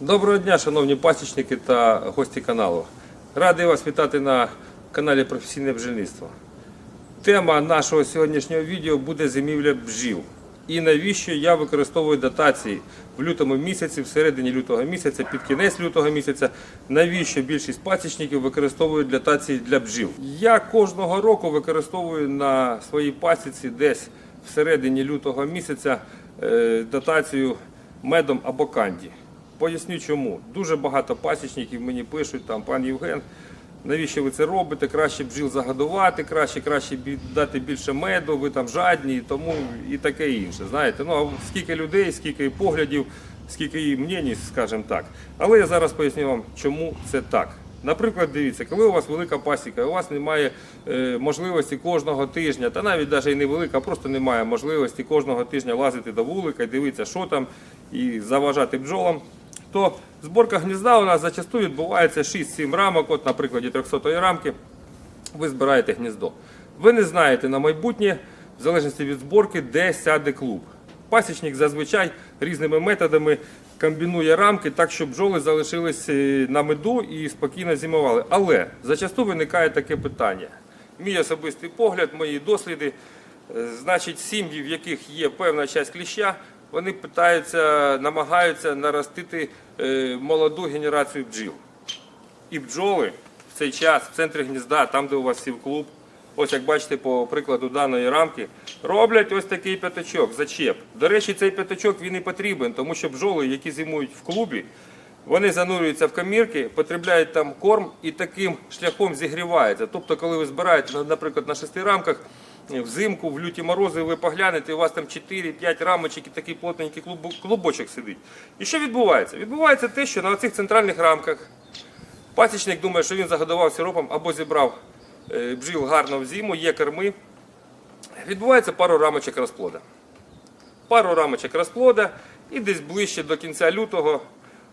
Доброго дня, шановні пасічники та гості каналу. Радий вас вітати на каналі Професійне бджільництво. Тема нашого сьогоднішнього відео буде зимівля бджіл. І навіщо я використовую дотації в лютому місяці, в середині лютого місяця, під кінець лютого місяця. Навіщо більшість пасічників використовують дотації для бджіл? Я кожного року використовую на своїй пасіці десь в середині лютого місяця е, дотацію медом або канді. Поясню чому. Дуже багато пасічників мені пишуть, там, пан Євген, навіщо ви це робите? Краще бджіл загодувати, краще, краще дати більше меду, ви там жадні, тому і таке інше. Знаєте, ну а скільки людей, скільки поглядів, скільки і мнень, скажімо так. Але я зараз поясню вам, чому це так. Наприклад, дивіться, коли у вас велика пасіка, у вас немає е, можливості кожного тижня, та навіть навіть і не велика, а просто немає можливості кожного тижня лазити до вулика і дивитися, що там, і заважати бджолам, то зборка гнізда у нас зачасту відбувається 6-7 рамок, от на прикладі 300 рамки ви збираєте гніздо. Ви не знаєте на майбутнє, в залежності від зборки, де сяде клуб. Пасічник зазвичай різними методами комбінує рамки так, щоб бджоли залишились е, на меду і спокійно зимували. Але зачасту виникає таке питання. Мій особистий погляд, мої досліди, е, значить, сім'ї, в яких є певна часть кліща, вони питаються, намагаються наростити е, молоду генерацію бджіл. І бджоли в цей час в центрі гнізда, там, де у вас сів клуб, ось як бачите по прикладу даної рамки, роблять ось такий п'ятачок, зачеп. До речі, цей п'ятачок він і потрібен, тому що бджоли, які зимують в клубі, вони занурюються в камірки, потребляють там корм і таким шляхом зігріваються. Тобто, коли ви збираєте, наприклад, на шести рамках, взимку, в люті морози, ви поглянете, у вас там 4-5 рамочок і такий плотненький клубочок сидить. І що відбувається? Відбувається те, що на цих центральних рамках Пасічник думає, що він загодував сиропом або зібрав е, бджіл гарно в зиму, є корми. Відбувається пару рамочок розплода. Пару рамочок розплода і десь ближче до кінця лютого,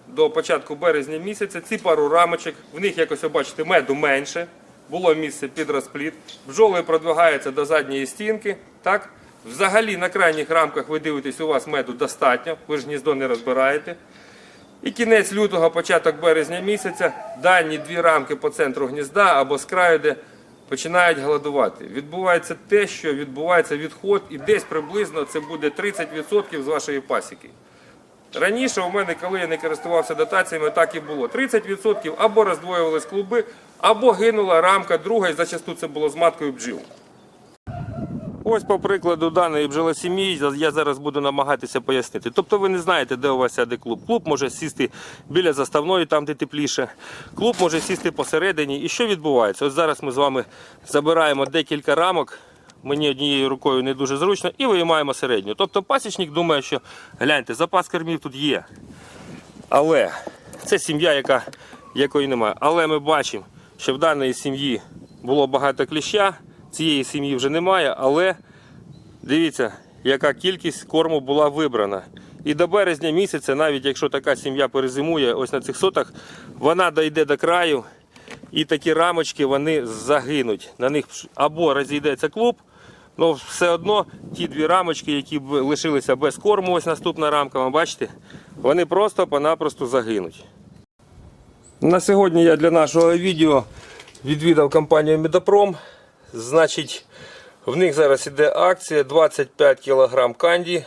до початку березня місяця, ці пару рамочок, в них якось ви бачите меду менше, було місце під розплід. Бджоли продвигаються до задньої стінки. Так? Взагалі на крайніх рамках ви дивитесь, у вас меду достатньо, ви ж гніздо не розбираєте. І кінець лютого, початок березня місяця, дані дві рамки по центру гнізда або з краю, де починають голодувати. Відбувається те, що відбувається відход, і десь приблизно це буде 30% з вашої пасіки. Раніше у мене, коли я не користувався дотаціями, так і було. 30% або роздвоювались клуби, або гинула рамка друга, і зачасту це було з маткою бджіл. Ось по прикладу даної бджолосім'ї я зараз буду намагатися пояснити. Тобто ви не знаєте, де у вас сяде клуб. Клуб може сісти біля заставної, там де тепліше. Клуб може сісти посередині. І що відбувається? Ось зараз ми з вами забираємо декілька рамок. Мені однією рукою не дуже зручно, і виймаємо середню. Тобто пасічник думає, що гляньте, запас кормів тут є. Але це сім'я, яка, якої немає. Але ми бачимо, що в даної сім'ї було багато кліща, цієї сім'ї вже немає, але дивіться, яка кількість корму була вибрана. І до березня місяця, навіть якщо така сім'я перезимує ось на цих сотах, вона дійде до краю, і такі рамочки вони загинуть. На них або розійдеться клуб, але все одно ті дві рамочки, які лишилися без корму, ось наступна рамка, ви бачите, вони просто-напросто загинуть. На сьогодні я для нашого відео відвідав компанію Медопром. Значить, в них зараз іде акція 25 кг канді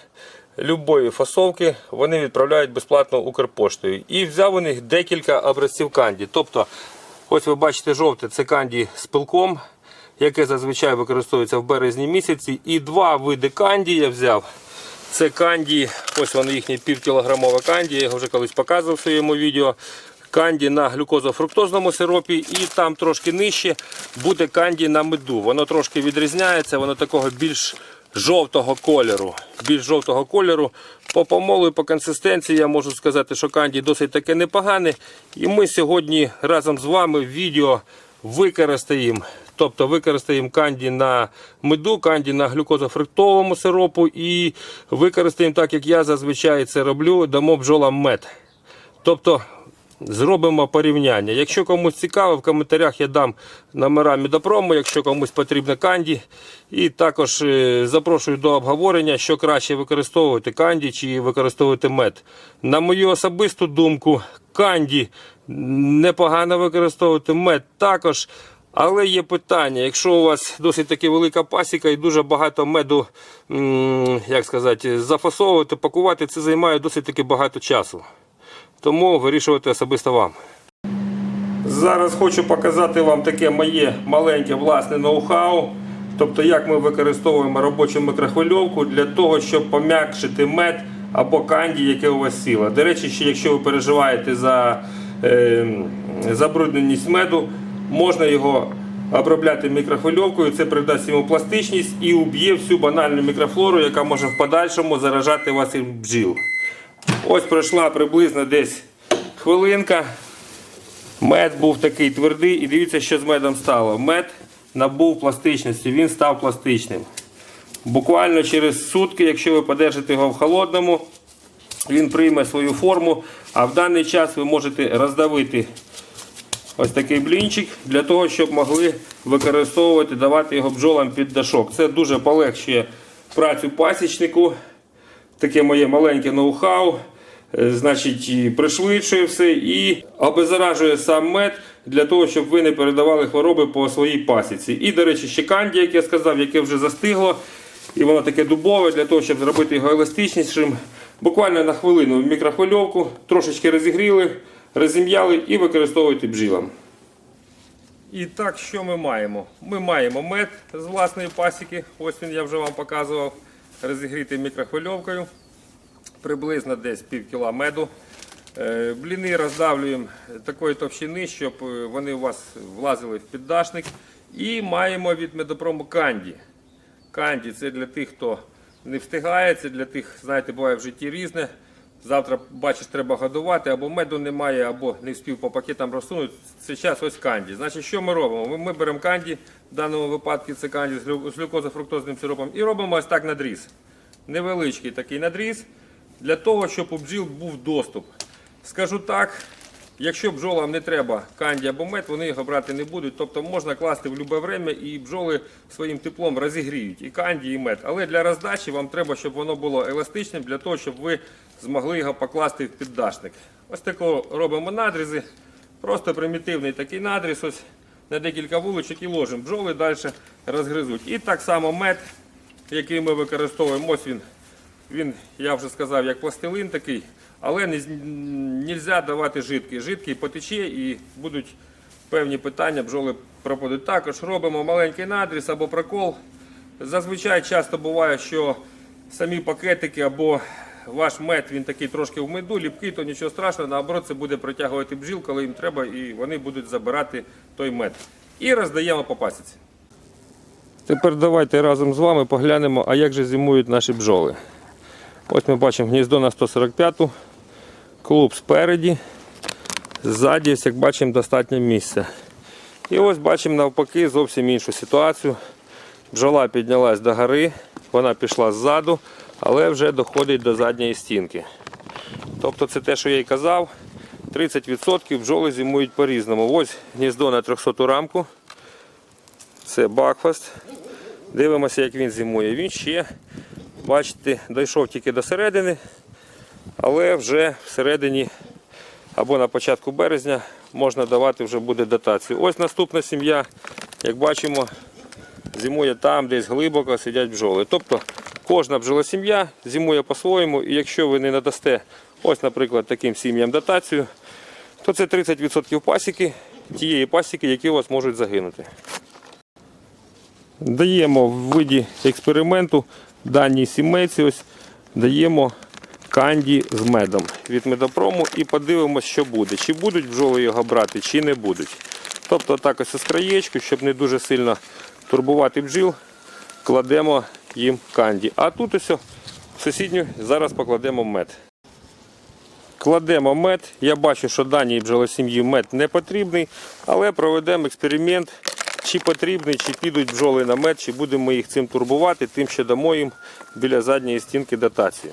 любої фасовки. Вони відправляють безплатно Укрпоштою. І взяв у них декілька образців канді. Тобто, ось ви бачите жовте, це канді з пилком, яке зазвичай використовується в березні місяці. І два види канді я взяв. Це канді, ось вони їхні півкілограмова канді, я його вже колись показував в своєму відео. Канді на глюкозофруктозному сиропі і там трошки нижче буде канді на меду. Воно трошки відрізняється, воно такого більш жовтого кольору. Більш жовтого кольору. По помолу і по консистенції я можу сказати, що канді досить таке непогане. І ми сьогодні разом з вами в відео використаємо. Тобто використаємо канді на меду, канді на глюкозофруктовому сиропу і використаємо так, як я зазвичай це роблю, дамо бджолам мед. Тобто зробимо порівняння. Якщо комусь цікаво, в коментарях я дам номера Мідопрому, якщо комусь потрібно канді. І також е, запрошую до обговорення, що краще використовувати канді чи використовувати мед. На мою особисту думку, канді непогано використовувати мед також. Але є питання, якщо у вас досить таки велика пасіка і дуже багато меду, як сказати, зафасовувати, пакувати, це займає досить таки багато часу. Тому вирішувати особисто вам. Зараз хочу показати вам таке моє маленьке власне ноу-хау. Тобто, як ми використовуємо робочу мікрохвильовку для того, щоб пом'якшити мед або канді, яке у вас сіло. До речі, ще якщо ви переживаєте за е, забрудненість меду, можна його обробляти мікрохвильовкою. Це придасть йому пластичність і уб'є всю банальну мікрофлору, яка може в подальшому заражати вас і бджіл. Ось пройшла приблизно десь хвилинка. Мед був такий твердий, і дивіться, що з медом стало. Мед набув пластичності, він став пластичним. Буквально через сутки, якщо ви подержите його в холодному, він прийме свою форму. А в даний час ви можете роздавити ось такий блінчик для того, щоб могли використовувати, давати його бджолам під дашок. Це дуже полегшує працю пасічнику. Таке моє маленьке ноу-хау. Е, Значить, пришвидшує все і обеззаражує сам мед для того, щоб ви не передавали хвороби по своїй пасіці. І, до речі, ще канді, як я сказав, яке вже застигло. І воно таке дубове для того, щоб зробити його еластичнішим. Буквально на хвилину в мікрохвильовку, трошечки розігріли, розім'яли і використовуйте бджілам. І так, що ми маємо? Ми маємо мед з власної пасіки. Ось він я вже вам показував. Розігрітий мікрохвильовкою. Приблизно десь пів кіла меду. Е, Бліни роздавлюємо такої товщини, щоб е, вони у вас влазили в піддашник. І маємо від медопрому канді. Канді це для тих, хто не встигає, це для тих, знаєте, буває в житті різне. Завтра, бачиш, треба годувати, або меду немає, або не встиг по пакетам розсунути. Це час ось канді. Значить, що ми робимо? Ми, ми беремо канді, в даному випадку це канді з глю- глюкозофруктозним сиропом, і робимо ось так надріз. Невеличкий такий надріз для того, щоб у бджіл був доступ. Скажу так, якщо бджолам не треба канді або мед, вони його брати не будуть. Тобто можна класти в будь-яке время і бджоли своїм теплом розігріють і канді, і мед. Але для роздачі вам треба, щоб воно було еластичним, для того, щоб ви змогли його покласти в піддашник. Ось тако робимо надрізи. Просто примітивний такий надріз. Ось на декілька вуличок і ложимо. Бджоли далі розгризуть. І так само мед, який ми використовуємо, ось він він, я вже сказав, як пластилин такий, але не можна давати жидкий. Жидкий потече і будуть певні питання, бджоли пропадуть. Також робимо маленький надріз або прокол. Зазвичай часто буває, що самі пакетики або ваш мед, він такий трошки в меду, ліпкий, то нічого страшного, наоборот, це буде притягувати бджіл, коли їм треба, і вони будуть забирати той мед. І роздаємо по пасіці. Тепер давайте разом з вами поглянемо, а як же зимують наші бджоли. Ось ми бачимо гніздо на 145-ту, клуб спереді, ззаді, ось, як бачимо, достатньо місця. І ось бачимо навпаки зовсім іншу ситуацію. Бджола піднялась до гори, вона пішла ззаду, але вже доходить до задньої стінки. Тобто це те, що я й казав, 30% бджоли зимують по-різному. Ось гніздо на 300 рамку. Це бакфаст. Дивимося, як він зимує. Він ще Бачите, дійшов тільки до середини, але вже всередині або на початку березня можна давати вже буде дотацію. Ось наступна сім'я, як бачимо, зимує там, десь глибоко сидять бджоли. Тобто кожна бджолосім'я зимує по-своєму, і якщо ви не надасте, ось, наприклад, таким сім'ям дотацію, то це 30% пасіки, тієї пасіки, які у вас можуть загинути. Даємо в виді експерименту даній сімейці ось даємо канді з медом від медопрому і подивимося, що буде. Чи будуть бджоли його брати, чи не будуть. Тобто так ось з краєчку, щоб не дуже сильно турбувати бджіл, кладемо їм канді. А тут ось в сусідню зараз покладемо мед. Кладемо мед. Я бачу, що даній бджолосім'ї мед не потрібний, але проведемо експеримент, чи потрібний, чи підуть бджоли на мед, чи будемо їх цим турбувати, тим, що дамо їм біля задньої стінки дотацію.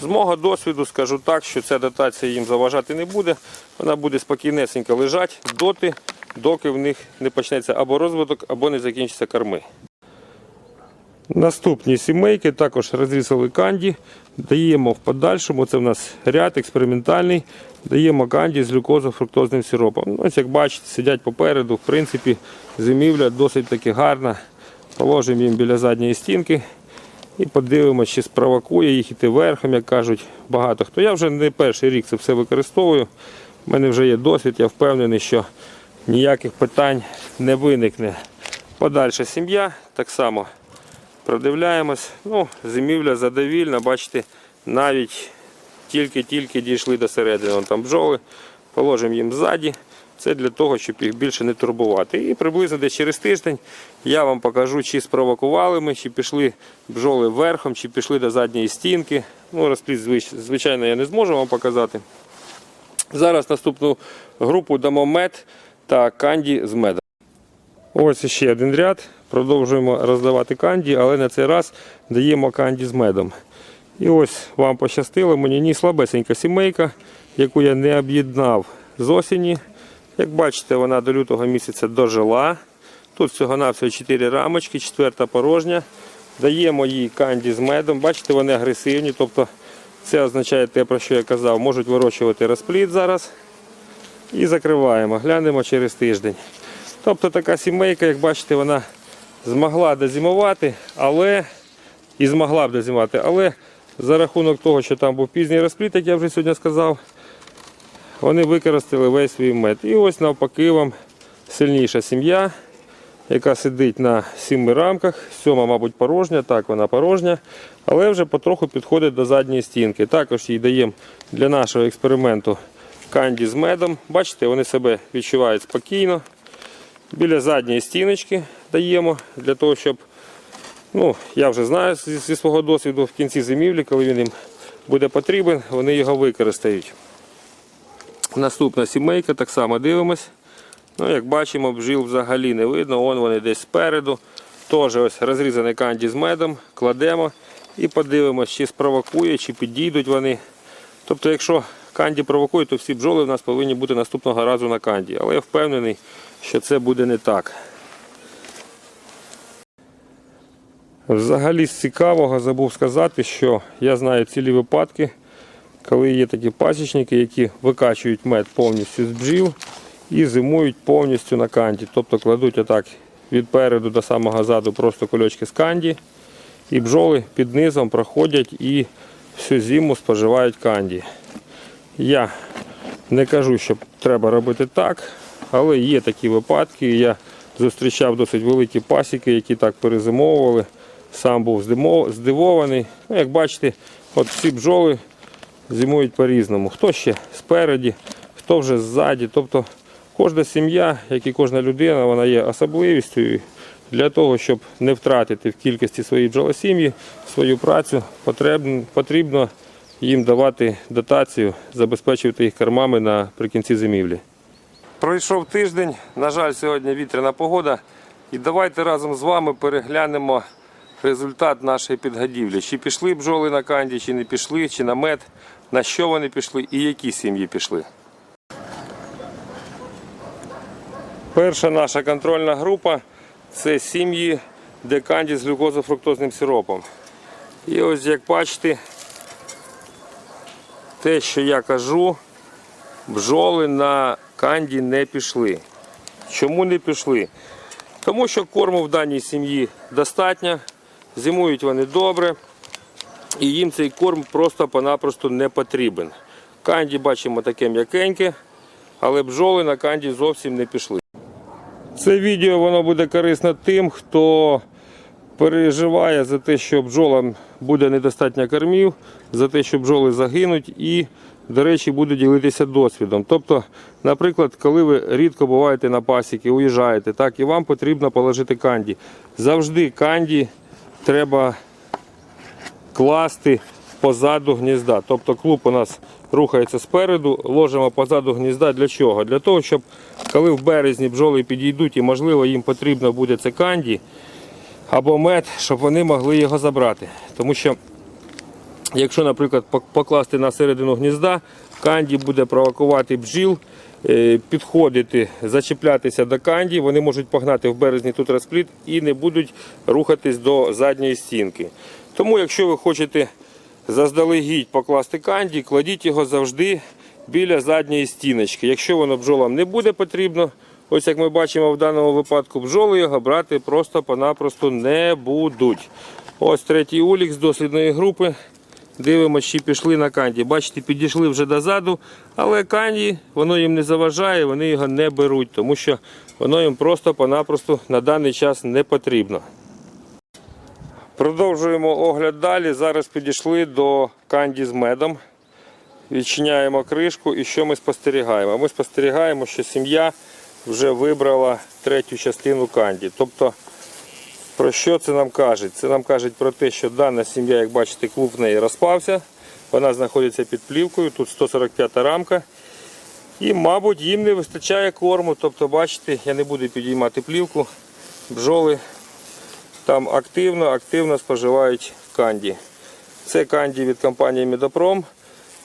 З мого досвіду скажу так, що ця дотація їм заважати не буде. Вона буде спокійнесенько лежати доти, доки в них не почнеться або розвиток, або не закінчиться корми. Наступні сімейки також розрізали канді. Даємо в подальшому, це в нас ряд експериментальний. Даємо канді з глюкозо-фруктозним сиропом. Ну, Ось як бачите, сидять попереду. В принципі, зимівля досить таки гарна. Положимо їм біля задньої стінки і подивимося, чи спровокує їх іти верхом, як кажуть багато хто. Я вже не перший рік це все використовую. У мене вже є досвід, я впевнений, що ніяких питань не виникне. Подальша сім'я так само продивляємось. Ну, зимівля задовільна, бачите, навіть тільки-тільки дійшли до середини. Вон там бджоли, положимо їм ззаді. Це для того, щоб їх більше не турбувати. І приблизно десь через тиждень я вам покажу, чи спровокували ми, чи пішли бджоли верхом, чи пішли до задньої стінки. Ну, розплід, звичайно, я не зможу вам показати. Зараз наступну групу дамо мед та канді з медом. Ось ще один ряд. Продовжуємо роздавати канді, але на цей раз даємо канді з медом. І ось вам пощастило, мені ні слабесенька сімейка, яку я не об'єднав з осені. Як бачите, вона до лютого місяця дожила. Тут всього-навсього 4 рамочки, четверта порожня. Даємо їй канді з медом. Бачите, вони агресивні. Тобто це означає те, про що я казав. Можуть вирощувати розплід зараз. І закриваємо. Глянемо через тиждень. Тобто така сімейка, як бачите, вона змогла дозимувати, але і змогла б дозимувати, але за рахунок того, що там був пізній розпліт, як я вже сьогодні сказав, вони використали весь свій мед. І ось навпаки вам сильніша сім'я, яка сидить на сіми рамках. Сьома, мабуть, порожня, так вона порожня, але вже потроху підходить до задньої стінки. Також їй даємо для нашого експерименту канді з медом. Бачите, вони себе відчувають спокійно. Біля задньої стіночки даємо для того, щоб, ну, я вже знаю зі, свого досвіду в кінці зимівлі, коли він їм буде потрібен, вони його використають. Наступна сімейка, так само дивимось. Ну, як бачимо, бджіл взагалі не видно, вон вони десь спереду. Теж ось розрізаний канді з медом, кладемо і подивимось, чи спровокує, чи підійдуть вони. Тобто, якщо канді провокує, то всі бджоли в нас повинні бути наступного разу на канді. Але я впевнений, що це буде не так. Взагалі з цікавого забув сказати, що я знаю цілі випадки, коли є такі пасічники, які викачують мед повністю з бджіл і зимують повністю на канді. Тобто кладуть отак від переду до самого заду просто кульочки з канді. І бджоли під низом проходять і всю зиму споживають канді. Я не кажу, що треба робити так, але є такі випадки. Я зустрічав досить великі пасіки, які так перезимовували. Сам був здивований. Ну, як бачите, от всі бджоли зимують по-різному. Хто ще спереді, хто вже ззаді. Тобто кожна сім'я, як і кожна людина, вона є особливістю. Для того, щоб не втратити в кількості своєї бджолосім'ї, свою працю, потрібно, їм давати дотацію, забезпечувати їх кормами наприкінці зимівлі. Пройшов тиждень, на жаль, сьогодні вітряна погода. І давайте разом з вами переглянемо результат нашої підгодівлі. Чи пішли бджоли на канді, чи не пішли, чи на мед, на що вони пішли і які сім'ї пішли. Перша наша контрольна група це сім'ї, де канді з глюкозофруктозним сиропом. І ось як бачите, те, що я кажу, бджоли на канді не пішли. Чому не пішли? Тому що корму в даній сім'ї достатньо, зимують вони добре, і їм цей корм просто-понапросто не потрібен. Канді бачимо таке м'якеньке, але бджоли на канді зовсім не пішли. Це відео воно буде корисно тим, хто переживає за те, що бджолам буде недостатньо кормів, за те, що бджоли загинуть і, до речі, буду ділитися досвідом. Тобто, наприклад, коли ви рідко буваєте на пасіки, уїжджаєте, так, і вам потрібно положити канді. Завжди канді треба класти позаду гнізда. Тобто клуб у нас рухається спереду, ложимо позаду гнізда для чого? Для того, щоб коли в березні бджоли підійдуть і можливо їм потрібно буде це канді або мед, щоб вони могли його забрати. Тому що Якщо, наприклад, покласти на середину гнізда, канді буде провокувати бджіл, підходити, зачіплятися до канді, вони можуть погнати в березні тут розплід і не будуть рухатись до задньої стінки. Тому, якщо ви хочете заздалегідь покласти канді, кладіть його завжди біля задньої стіночки. Якщо воно бджолам не буде потрібно, ось як ми бачимо в даному випадку, бджоли його брати просто-понапросто не будуть. Ось третій улік з дослідної групи. Дивимося, чи пішли на канді. Бачите, підійшли вже дозаду, але канді воно їм не заважає, вони його не беруть, тому що воно їм просто-понапросто на даний час не потрібно. Продовжуємо огляд далі. Зараз підійшли до канді з медом. Відчиняємо кришку і що ми спостерігаємо? Ми спостерігаємо, що сім'я вже вибрала третю частину канді. Тобто, про що це нам каже? Це нам каже про те, що дана сім'я, як бачите, клуб в неї розпався. Вона знаходиться під плівкою, тут 145 рамка. І, мабуть, їм не вистачає корму. Тобто, бачите, я не буду підіймати плівку. Бджоли там активно, активно споживають канді. Це канді від компанії Медопром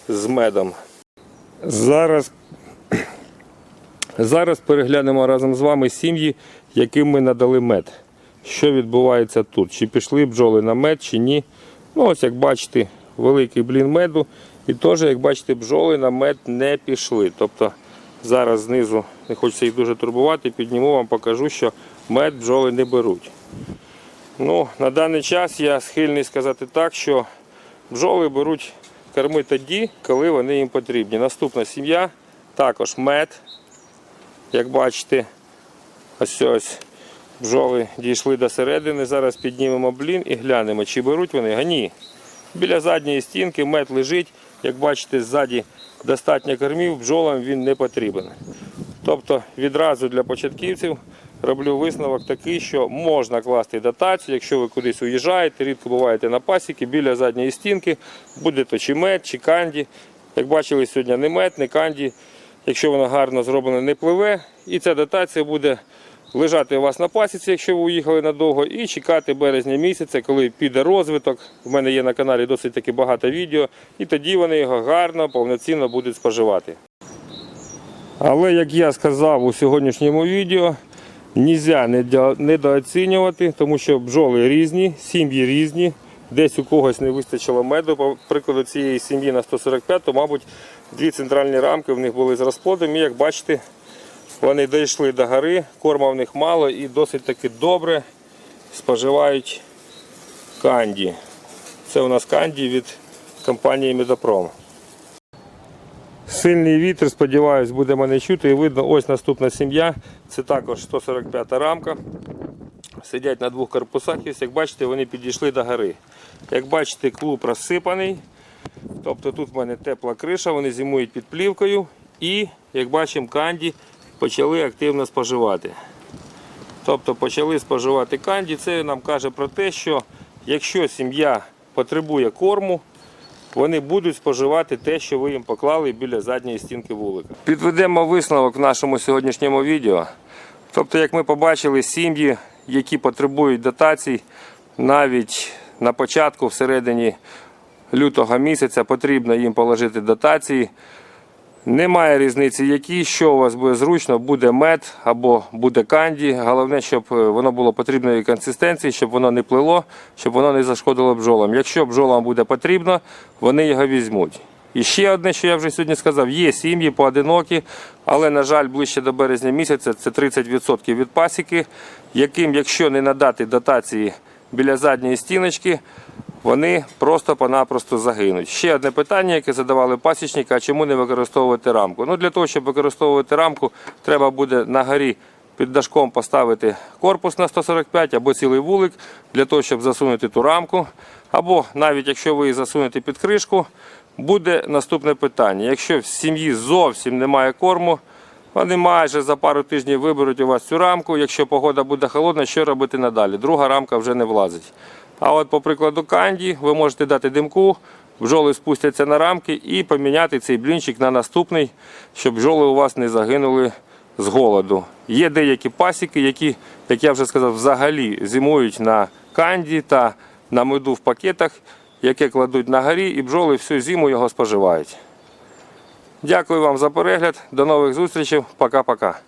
з медом. Зараз, зараз переглянемо разом з вами сім'ї, яким ми надали мед. Що відбувається тут? Чи пішли бджоли на мед, чи ні. Ну, ось як бачите, великий блін меду. І теж, як бачите, бджоли на мед не пішли. Тобто зараз знизу, не хочеться їх дуже турбувати, підніму вам, покажу, що мед бджоли не беруть. Ну, на даний час я схильний сказати так, що бджоли беруть корми тоді, коли вони їм потрібні. Наступна сім'я, також мед. Як бачите, ось ось бджоли дійшли до середини. Зараз піднімемо блін і глянемо, чи беруть вони. А ні. Біля задньої стінки мед лежить. Як бачите, ззаді достатньо кормів, бджолам він не потрібен. Тобто відразу для початківців роблю висновок такий, що можна класти дотацію, якщо ви кудись уїжджаєте, рідко буваєте на пасіки, біля задньої стінки, буде то чи мед, чи канді. Як бачили сьогодні, не мед, не канді. Якщо вона гарно зроблена, не пливе. І ця дотація буде лежати у вас на пасіці, якщо ви уїхали надовго, і чекати березня місяця, коли піде розвиток. У мене є на каналі досить таки багато відео, і тоді вони його гарно, повноцінно будуть споживати. Але як я сказав у сьогоднішньому відео, нельзя недо- недооцінювати, тому що бджоли різні, сім'ї різні. Десь у когось не вистачило меду. По прикладу цієї сім'ї на 145, то, мабуть, дві центральні рамки в них були з розплодом. І як бачите, вони дійшли до гори, корма в них мало і досить таки добре споживають канді. Це у нас канді від компанії Медопром. Сильний вітер, сподіваюсь, буде мене чути і видно. Ось наступна сім'я. Це також 145 рамка. Сидять на двох корпусах. І як бачите, вони підійшли до гори. Як бачите, клуб розсипаний. Тобто тут в мене тепла криша, вони зимують під плівкою. І, як бачимо, канді почали активно споживати. Тобто почали споживати канді. Це нам каже про те, що якщо сім'я потребує корму, вони будуть споживати те, що ви їм поклали біля задньої стінки вулика. Підведемо висновок в нашому сьогоднішньому відео. Тобто, як ми побачили, сім'ї, які потребують дотацій, навіть на початку, всередині лютого місяця, потрібно їм положити дотації. Немає різниці, які, що у вас буде зручно, буде мед або буде канді. Головне, щоб е, воно було потрібної консистенції, щоб воно не плило, щоб воно не зашкодило бджолам. Якщо бджолам буде потрібно, вони його візьмуть. І ще одне, що я вже сьогодні сказав, є сім'ї поодинокі, але, на жаль, ближче до березня місяця це 30% від пасіки, яким, якщо не надати дотації біля задньої стіночки, вони просто-понапросто загинуть. Ще одне питання, яке задавали пасічника, а чому не використовувати рамку? Ну, для того, щоб використовувати рамку, треба буде на горі під дашком поставити корпус на 145 або цілий вулик для того, щоб засунути ту рамку. Або навіть якщо ви її засунете під кришку, буде наступне питання. Якщо в сім'ї зовсім немає корму, вони майже за пару тижнів виберуть у вас цю рамку. Якщо погода буде холодна, що робити надалі? Друга рамка вже не влазить. А от, по прикладу канді, ви можете дати димку, бджоли спустяться на рамки і поміняти цей блінчик на наступний, щоб бджоли у вас не загинули з голоду. Є деякі пасіки, які, як я вже сказав, взагалі зимують на канді та на меду в пакетах. яке кладуть на горі, і бджоли всю зиму його споживають. Дякую вам за перегляд. До нових зустрічей. Пока-пока.